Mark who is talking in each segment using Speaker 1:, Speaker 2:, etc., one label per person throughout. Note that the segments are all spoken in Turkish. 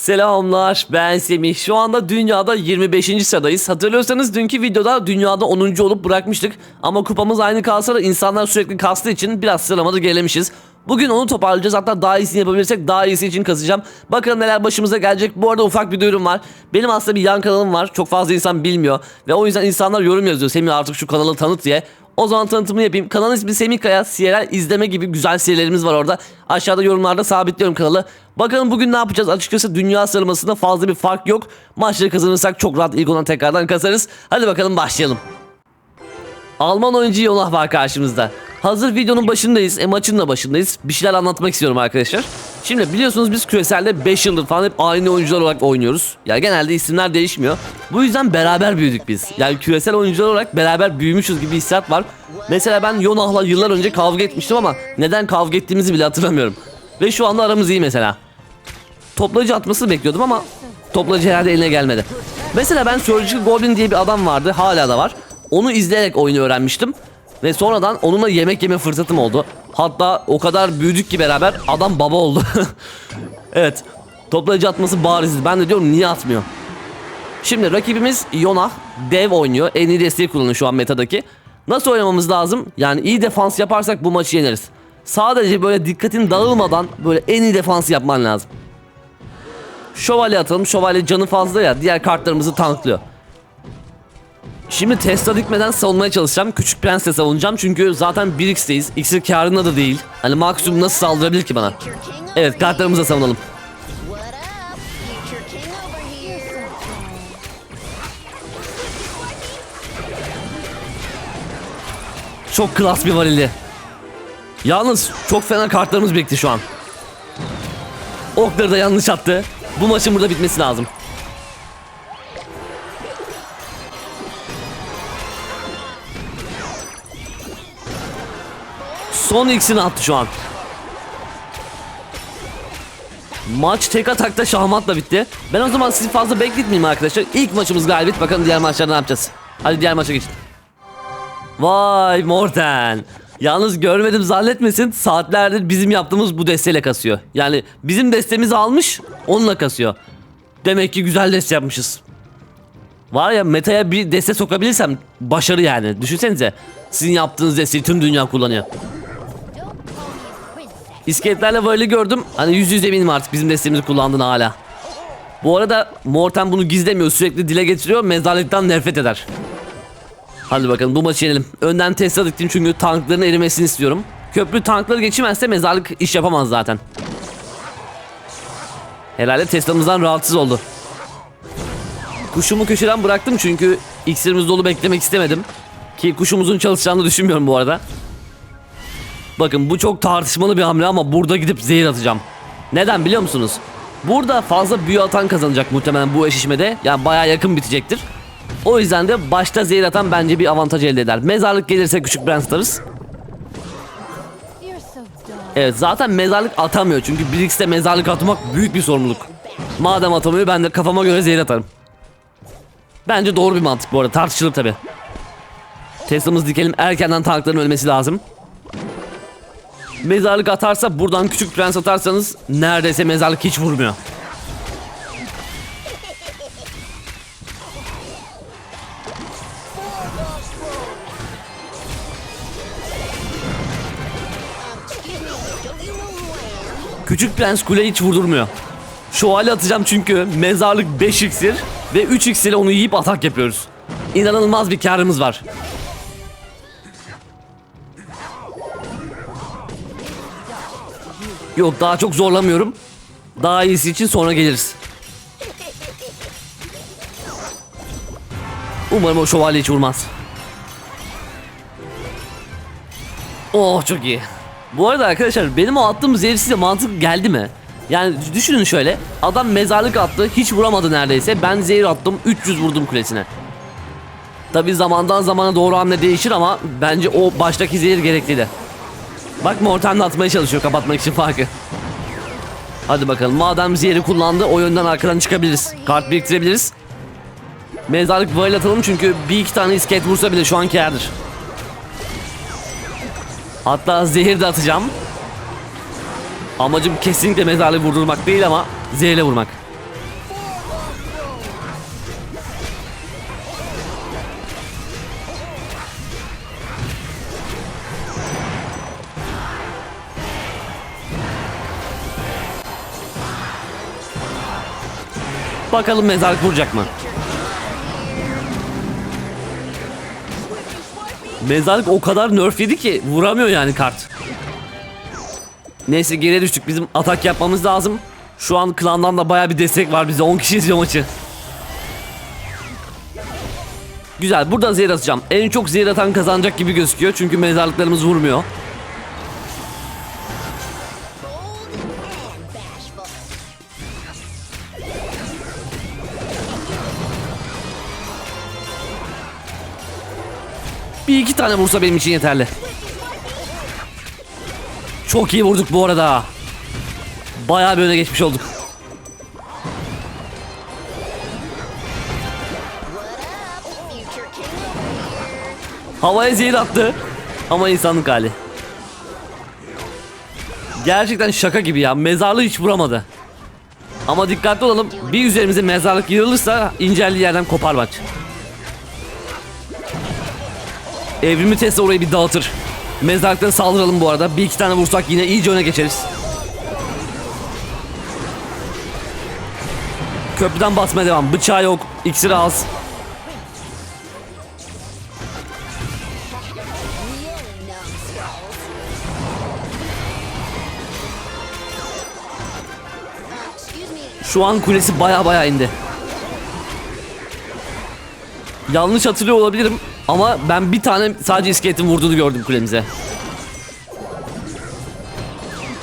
Speaker 1: Selamlar ben Semih. Şu anda dünyada 25. sıradayız. Hatırlıyorsanız dünkü videoda dünyada 10. olup bırakmıştık. Ama kupamız aynı kalsa da insanlar sürekli kastığı için biraz sıralamada gelemişiz. Bugün onu toparlayacağız. Hatta daha iyisini yapabilirsek daha iyisi için kasacağım. Bakalım neler başımıza gelecek. Bu arada ufak bir duyurum var. Benim aslında bir yan kanalım var. Çok fazla insan bilmiyor. Ve o yüzden insanlar yorum yazıyor. Semih artık şu kanalı tanıt diye. O zaman tanıtımını yapayım. Kanalın ismi Semih Kaya. CRL izleme gibi güzel serilerimiz var orada. Aşağıda yorumlarda sabitliyorum kanalı. Bakalım bugün ne yapacağız? Açıkçası dünya sıralamasında fazla bir fark yok. Maçları kazanırsak çok rahat ilk olan tekrardan kasarız. Hadi bakalım başlayalım. Alman oyuncu Yonah var karşımızda. Hazır videonun başındayız. E maçın da başındayız. Bir şeyler anlatmak istiyorum arkadaşlar. Şimdi biliyorsunuz biz küreselde 5 yıldır falan hep aynı oyuncular olarak oynuyoruz. Ya genelde isimler değişmiyor. Bu yüzden beraber büyüdük biz. Yani küresel oyuncular olarak beraber büyümüşüz gibi hissiyat var. Mesela ben Yonah'la yıllar önce kavga etmiştim ama neden kavga ettiğimizi bile hatırlamıyorum. Ve şu anda aramız iyi mesela. Toplayıcı atmasını bekliyordum ama toplayıcı herhalde eline gelmedi. Mesela ben Surgical Goblin diye bir adam vardı hala da var. Onu izleyerek oyunu öğrenmiştim. Ve sonradan onunla yemek yeme fırsatım oldu. Hatta o kadar büyüdük ki beraber adam baba oldu. evet. Toplayıcı atması bariz. Ben de diyorum niye atmıyor? Şimdi rakibimiz Yonah. Dev oynuyor. En iyi desteği kullanıyor şu an metadaki. Nasıl oynamamız lazım? Yani iyi defans yaparsak bu maçı yeneriz. Sadece böyle dikkatin dağılmadan böyle en iyi defansı yapman lazım. Şövalye atalım. Şövalye canı fazla ya. Diğer kartlarımızı tanklıyor. Şimdi Tesla dikmeden savunmaya çalışacağım. Küçük Prens'le savunacağım. Çünkü zaten 1x'teyiz. X'in karında da değil. Hani maksimum nasıl saldırabilir ki bana? Evet kartlarımızla savunalım. Çok klas bir varildi. Yalnız çok fena kartlarımız birikti şu an. Okları da yanlış attı. Bu maçın burada bitmesi lazım. Son x'ini attı şu an. Maç tek atakta şahmatla bitti. Ben o zaman sizi fazla bekletmeyeyim arkadaşlar. İlk maçımız galibiyet. Bakalım diğer maçlarda ne yapacağız. Hadi diğer maça geçin. Vay Morten. Yalnız görmedim zannetmesin saatlerdir bizim yaptığımız bu desteyle kasıyor. Yani bizim destemizi almış onunla kasıyor. Demek ki güzel deste yapmışız. Var ya metaya bir deste sokabilirsem başarı yani. Düşünsenize sizin yaptığınız desteği tüm dünya kullanıyor. İskeletlerle böyle gördüm. Hani yüz yüz eminim artık bizim destemizi kullandığını hala. Bu arada Morten bunu gizlemiyor. Sürekli dile getiriyor. Mezarlıktan nefret eder. Hadi bakalım bu maçı yenelim. Önden Tesla diktim çünkü tankların erimesini istiyorum. Köprü tankları geçemezse mezarlık iş yapamaz zaten. Herhalde Tesla'mızdan rahatsız oldu. Kuşumu köşeden bıraktım çünkü iksirimiz dolu beklemek istemedim. Ki kuşumuzun çalışacağını düşünmüyorum bu arada. Bakın bu çok tartışmalı bir hamle ama burada gidip zehir atacağım. Neden biliyor musunuz? Burada fazla büyü atan kazanacak muhtemelen bu eşleşmede. Yani baya yakın bitecektir. O yüzden de başta zehir atan bence bir avantaj elde eder. Mezarlık gelirse küçük Brand tutarız. Evet zaten mezarlık atamıyor. Çünkü 1x'te mezarlık atmak büyük bir sorumluluk. Madem atamıyor ben de kafama göre zehir atarım. Bence doğru bir mantık bu arada tartışılır tabi. Tesla'mızı dikelim erkenden tankların ölmesi lazım. Mezarlık atarsa buradan küçük prens atarsanız neredeyse mezarlık hiç vurmuyor. Küçük prens kule hiç vurdurmuyor. Şövalye atacağım çünkü mezarlık 5 iksir ve 3 iksir ile onu yiyip atak yapıyoruz. İnanılmaz bir karımız var. Yok daha çok zorlamıyorum. Daha iyisi için sonra geliriz. Umarım o şövalye hiç vurmaz. Oh çok iyi. Bu arada arkadaşlar benim o attığım zehir size mantık geldi mi? Yani düşünün şöyle. Adam mezarlık attı. Hiç vuramadı neredeyse. Ben zehir attım. 300 vurdum kulesine. Tabi zamandan zamana doğru hamle değişir ama bence o baştaki zehir gerekliydi. Bak Morten de atmaya çalışıyor kapatmak için farkı. Hadi bakalım madem zehri kullandı o yönden arkadan çıkabiliriz. Kart biriktirebiliriz. Mezarlık böyle atalım çünkü bir iki tane iskelet vursa bile şu an kârdır. Hatta zehir de atacağım. Amacım kesinlikle mezarlığı vurdurmak değil ama zehirle vurmak. Bakalım mezarlık vuracak mı? Mezarlık o kadar nerf yedi ki vuramıyor yani kart. Neyse geriye düştük. Bizim atak yapmamız lazım. Şu an klandan da baya bir destek var bize. 10 kişi izliyor maçı. Güzel. Buradan zehir atacağım. En çok zehir atan kazanacak gibi gözüküyor. Çünkü mezarlıklarımız vurmuyor. Bir iki tane vursa benim için yeterli. Çok iyi vurduk bu arada. Bayağı bir öne geçmiş olduk. Havaya zehir attı. Ama insanlık hali. Gerçekten şaka gibi ya. Mezarlığı hiç vuramadı. Ama dikkatli olalım. Bir üzerimize mezarlık yığılırsa inceldiği yerden kopar maç. Evrimi Tesla orayı bir dağıtır. Mezarlıktan saldıralım bu arada. Bir iki tane vursak yine iyice öne geçeriz. Köprüden basmaya devam. Bıçağı yok. İksiri az. Şu an kulesi baya baya indi. Yanlış hatırlıyor olabilirim ama ben bir tane sadece iskeletin vurduğunu gördüm kulemize.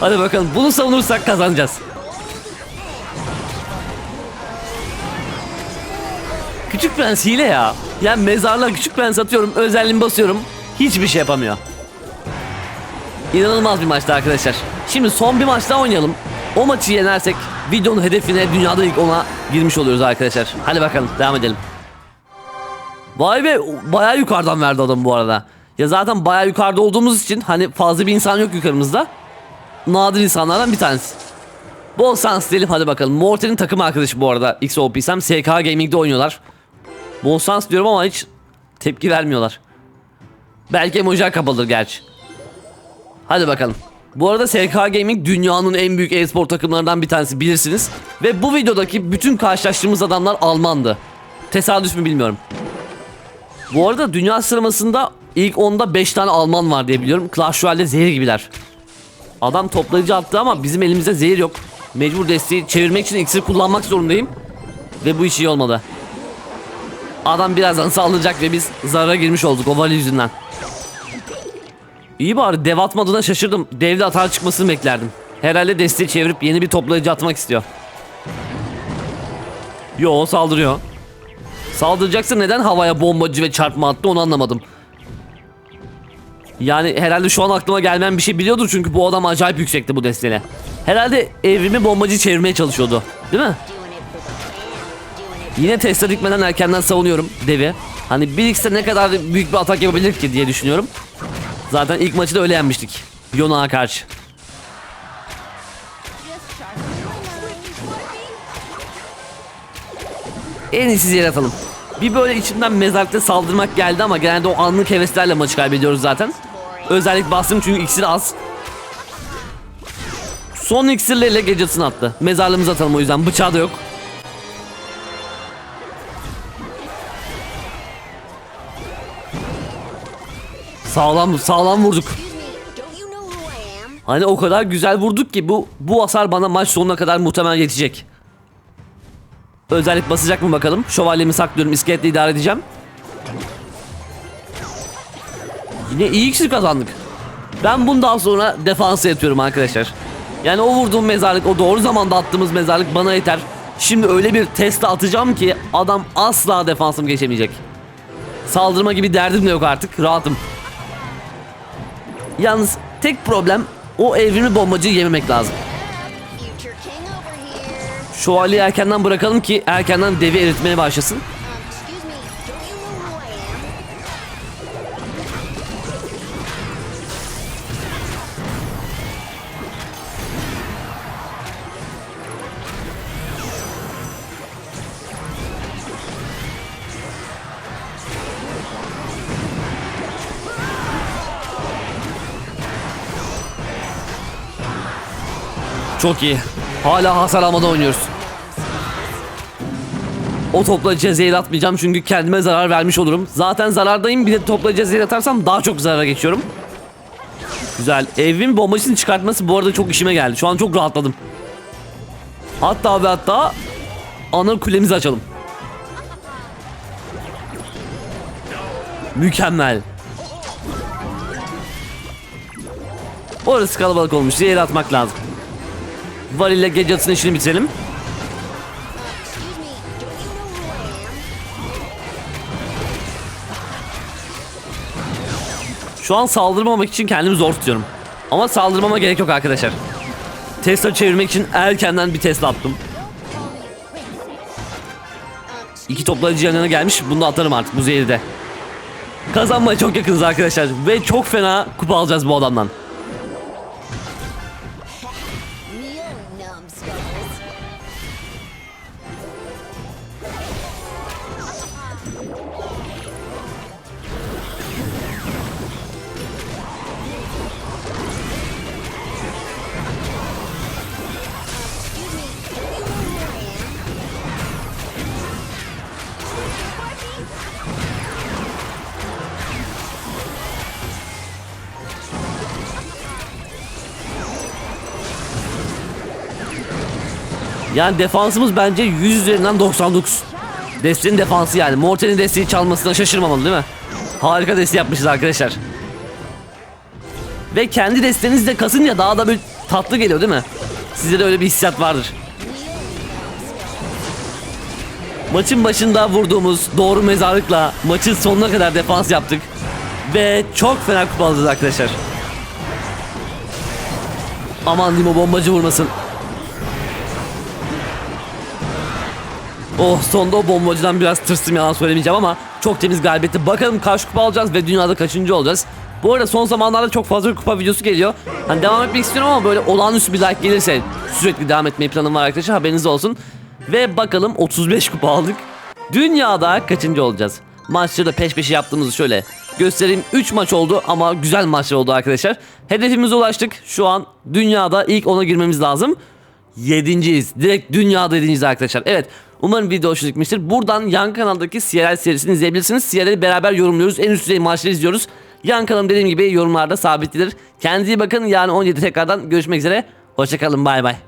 Speaker 1: Hadi bakalım bunu savunursak kazanacağız. Küçük prens hile ya. Yani mezarlığa küçük prens atıyorum özelliğimi basıyorum. Hiçbir şey yapamıyor. İnanılmaz bir maçtı arkadaşlar. Şimdi son bir maç daha oynayalım. O maçı yenersek videonun hedefine dünyada ilk ona girmiş oluyoruz arkadaşlar. Hadi bakalım devam edelim. Vay be bayağı yukarıdan verdi adam bu arada. Ya zaten bayağı yukarıda olduğumuz için hani fazla bir insan yok yukarımızda. Nadir insanlardan bir tanesi. Bol şans diyelim hadi bakalım. Morten'in takım arkadaşı bu arada. XOP'sem SK Gaming'de oynuyorlar. Bol şans diyorum ama hiç tepki vermiyorlar. Belki emojiler kapalıdır gerçi. Hadi bakalım. Bu arada SK Gaming dünyanın en büyük e-spor takımlarından bir tanesi bilirsiniz. Ve bu videodaki bütün karşılaştığımız adamlar Almandı. Tesadüf mü bilmiyorum. Bu arada dünya sıralamasında ilk 10'da 5 tane Alman var diye biliyorum. Clash Royale'de zehir gibiler. Adam toplayıcı attı ama bizim elimizde zehir yok. Mecbur desteği çevirmek için iksir kullanmak zorundayım. Ve bu iş iyi olmadı. Adam birazdan saldıracak ve biz zarara girmiş olduk o vali yüzünden. İyi bari dev atmadığına şaşırdım. Devde hata çıkmasını beklerdim. Herhalde desteği çevirip yeni bir toplayıcı atmak istiyor. Yo saldırıyor. Saldıracaksa neden havaya bombacı ve çarpma attı onu anlamadım. Yani herhalde şu an aklıma gelmeyen bir şey biliyordur çünkü bu adam acayip yüksekti bu desteğiyle. Herhalde evrimi bombacı çevirmeye çalışıyordu. Değil mi? Yine Tesla dikmeden erkenden savunuyorum devi. Hani bir x'te ne kadar büyük bir atak yapabilir ki diye düşünüyorum. Zaten ilk maçı da öyle yenmiştik. Yona'a karşı. En iyisi yere atalım. Bir böyle içimden mezarlıkta saldırmak geldi ama genelde o anlık heveslerle maçı kaybediyoruz zaten. Özellik bastım çünkü iksir az. Son iksirleriyle gecesini attı. Mezarlığımıza atalım o yüzden bıçağı da yok. Sağlam sağlam vurduk. Hani o kadar güzel vurduk ki bu bu hasar bana maç sonuna kadar muhtemelen yetecek. Özellik basacak mı bakalım. Şövalyemi saklıyorum. İskeletle idare edeceğim. Yine iyi kişi kazandık. Ben bundan sonra defansa yatıyorum arkadaşlar. Yani o vurduğum mezarlık, o doğru zamanda attığımız mezarlık bana yeter. Şimdi öyle bir teste atacağım ki adam asla defansım geçemeyecek. Saldırma gibi derdim de yok artık. Rahatım. Yalnız tek problem o evrimi bombacıyı yememek lazım. Şövalyeyi erkenden bırakalım ki erkenden devi eritmeye başlasın. Çok iyi. Hala hasar almadan oynuyoruz. o toplayıcıya zehir atmayacağım çünkü kendime zarar vermiş olurum. Zaten zarardayım bir de toplayıcıya zehir atarsam daha çok zarara geçiyorum. Güzel. Evin bombasını çıkartması bu arada çok işime geldi. Şu an çok rahatladım. Hatta ve hatta ana kulemizi açalım. Mükemmel. Orası kalabalık olmuş. Zehir atmak lazım. Gece atısının işini bitirelim. Şu an saldırmamak için kendimi zor tutuyorum. Ama saldırmama gerek yok arkadaşlar. Tesla çevirmek için erkenden bir Tesla attım. İki toplayıcı yanına gelmiş. Bunu da atarım artık bu zehri de. Kazanmaya çok yakınız arkadaşlar. Ve çok fena kupa alacağız bu adamdan. Yani defansımız bence 100 üzerinden 99. Desteğin defansı yani. Morten'in desteği çalmasına şaşırmamalı değil mi? Harika desteği yapmışız arkadaşlar. Ve kendi desteğinizi de kasınca daha da böyle tatlı geliyor değil mi? Sizde de öyle bir hissiyat vardır. Maçın başında vurduğumuz doğru mezarlıkla maçın sonuna kadar defans yaptık. Ve çok fena kupa alacağız arkadaşlar. Aman diyeyim o bombacı vurmasın. Oh sonda o bombacıdan biraz tırstım yalan söylemeyeceğim ama çok temiz galibiyeti. Bakalım kaç kupa alacağız ve dünyada kaçıncı olacağız. Bu arada son zamanlarda çok fazla kupa videosu geliyor. Hani devam etmek istiyorum ama böyle olağanüstü bir like gelirse sürekli devam etmeyi planım var arkadaşlar haberiniz olsun. Ve bakalım 35 kupa aldık. Dünyada kaçıncı olacağız? Maçları da peş peşe yaptığımızı şöyle göstereyim. 3 maç oldu ama güzel maçlar oldu arkadaşlar. Hedefimize ulaştık. Şu an dünyada ilk 10'a girmemiz lazım. Yedinciyiz. Direkt dünyada yedinciyiz arkadaşlar. Evet. Umarım video hoşuna gitmiştir. Buradan yan kanaldaki CRL serisini izleyebilirsiniz. CRL'i beraber yorumluyoruz. En üst düzey maçları izliyoruz. Yan kanalım dediğim gibi yorumlarda sabitlidir. Kendinize iyi bakın. Yarın 17 tekrardan görüşmek üzere. Hoşçakalın. Bay bay.